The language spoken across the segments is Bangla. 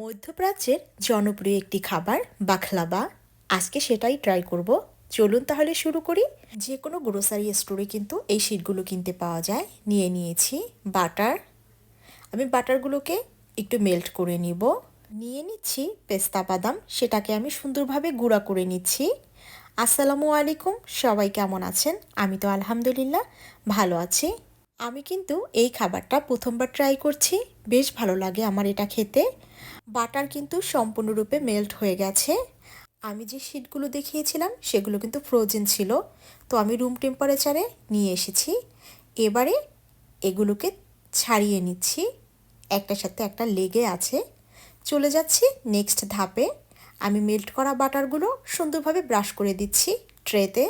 মধ্যপ্রাচ্যের জনপ্রিয় একটি খাবার বাখলাবা আজকে সেটাই ট্রাই করব। চলুন তাহলে শুরু করি। যে কোনো গ্রোসারি স্টোরে কিন্তু এই শিটগুলো কিনতে পাওয়া যায়। নিয়ে নিয়েছি বাটার। আমি বাটারগুলোকে একটু মেল্ট করে নিব। নিয়ে নিচ্ছি পেস্তা বাদাম। সেটাকে আমি সুন্দরভাবে গুঁড়া করে নিচ্ছি। আসসালামু আলাইকুম। সবাই কেমন আছেন? আমি তো আলহামদুলিল্লাহ ভালো আছি। আমি কিন্তু এই খাবারটা প্রথমবার ট্রাই করছি। বেশ ভালো লাগে আমার এটা খেতে। বাটার কিন্তু সম্পূর্ণরূপে মেল্ট হয়ে গেছে। আমি যে শিটগুলো দেখিয়েছিলাম, সেগুলো কিন্তু ফ্রোজেন ছিল। তো আমি রুম টেম্পারেচারে নিয়ে এসেছি। এবারে এগুলোকে ছাড়িয়ে নিচ্ছি। একটার সাথে একটা লেগে আছে। চলে যাচ্ছি নেক্সট ধাপে। আমি মেল্ট করা বাটারগুলো সুন্দরভাবে ব্রাশ করে দিচ্ছি ট্রেতে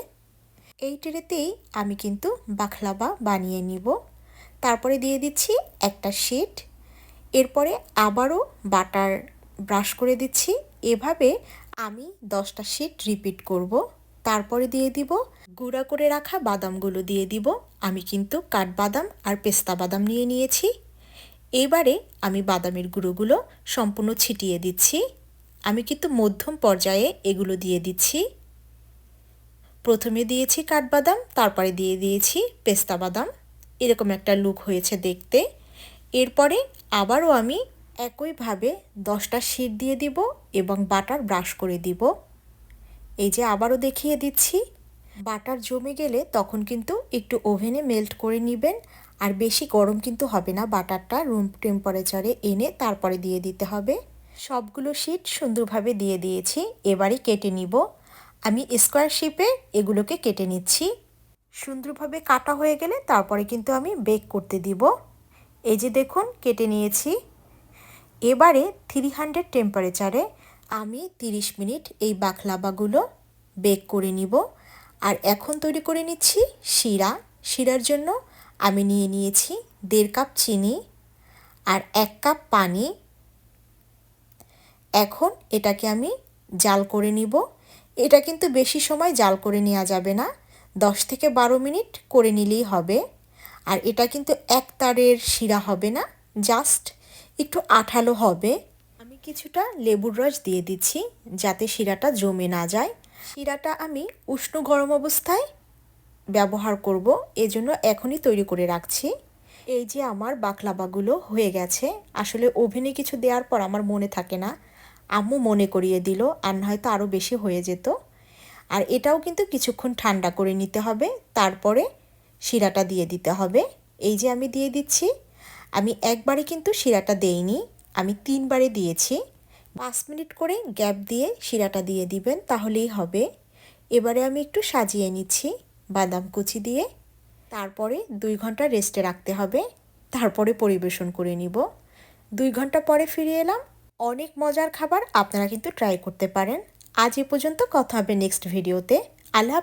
এই ট্রেতেই আমি কিন্তু বাখলাবা বানিয়ে নিব। তারপরে দিয়ে দিচ্ছি একটা শিট এরপরে আবারও বাটার ব্রাশ করে দিচ্ছি। এভাবে আমি দশটা শিট রিপিট করব। তারপরে দিয়ে দিব গুঁড়া করে রাখা বাদামগুলো দিয়ে দিব। আমি কিন্তু কাঠবাদাম আর পেস্তা বাদাম নিয়ে নিয়েছি। এবারে আমি বাদামের গুঁড়োগুলো সম্পূর্ণ ছিটিয়ে দিচ্ছি। আমি কিন্তু মধ্যম পর্যায়ে এগুলো দিয়ে দিচ্ছি। প্রথমে দিয়েছি কাঠবাদাম, তারপরে দিয়ে দিয়েছি পেস্তা বাদাম। এরকম একটা লুক হয়েছে দেখতে। এরপরে আবারও আমি একইভাবে দশটা শিট দিয়ে দিব এবং বাটার ব্রাশ করে দিব। এই যে আবারও দেখিয়ে দিচ্ছি। বাটার জমে গেলে তখন কিন্তু একটু ওভেনে মেল্ট করে নেবেন। আর বেশি গরম কিন্তু হবে না বাটারটা রুম টেম্পারেচারে এনে তারপরে দিয়ে দিতে হবে। সবগুলো শিট সুন্দরভাবে দিয়ে দিয়েছি। এবারে কেটে নিব। আমি স্কোয়ার শেপে এগুলোকে কেটে নিচ্ছি। সুন্দরভাবে কাটা হয়ে গেলে তারপরে কিন্তু আমি বেক করতে দিব। এই যে দেখুন, কেটে নিয়েছি। এবারে থ্রি হান্ড্রেড টেম্পারেচারে আমি 30 মিনিট এই বাখলাবাগুলো বেক করে নিব। আর এখন তৈরি করে নিচ্ছি শিরা। শিরার জন্য আমি নিয়ে নিয়েছি দেড় কাপ চিনি আর এক কাপ পানি। এখন এটাকে আমি জাল করে নিব। এটা কিন্তু বেশি সময় জাল করে নেওয়া যাবে না। দশ থেকে বারো মিনিট করে নিলেই হবে। আর এটা কিন্তু এক তারের শিরা হবে না, জাস্ট একটু আঠালো হবে। আমি কিছুটা লেবুর রস দিয়ে দিচ্ছি যাতে শিরাটা জমে না যায়। শিরাটা আমি উষ্ণ গরম অবস্থায় ব্যবহার করব, এজন্য এখনই তৈরি করে রাখছি। এই যে আমার বাকলাবাগুলো হয়ে গেছে, আসলে ওভেনে কিছু দেওয়ার পর আমার মনে থাকে না আম্মু মনে করিয়ে দিল, আর হয়তো আরও বেশি হয়ে যেত। আর এটাও কিন্তু কিছুক্ষণ ঠান্ডা করে নিতে হবে, তারপরে শিরাটা দিয়ে দিতে হবে। এই যে আমি দিয়ে দিচ্ছি, আমি একবারে কিন্তু শিরাটা দেইনি, আমি তিনবারে দিয়েছি। পাঁচ মিনিট করে গ্যাপ দিয়ে শিরাটা দিয়ে দিবেন, তাহলেই হবে। এবারে আমি একটু সাজিয়ে নিচ্ছি বাদাম কুচি দিয়ে। তারপরে দুই ঘণ্টা রেস্টে রাখতে হবে, তারপরে পরিবেশন করে নিব। দুই ঘণ্টা পরে ফিরে এলাম অনেক মজার খাবার আপনারা কিন্তু ট্রাই করতে পারেন। আজ এ পর্যন্ত কথা হবে নেক্সট ভিডিওতে আল্লাহ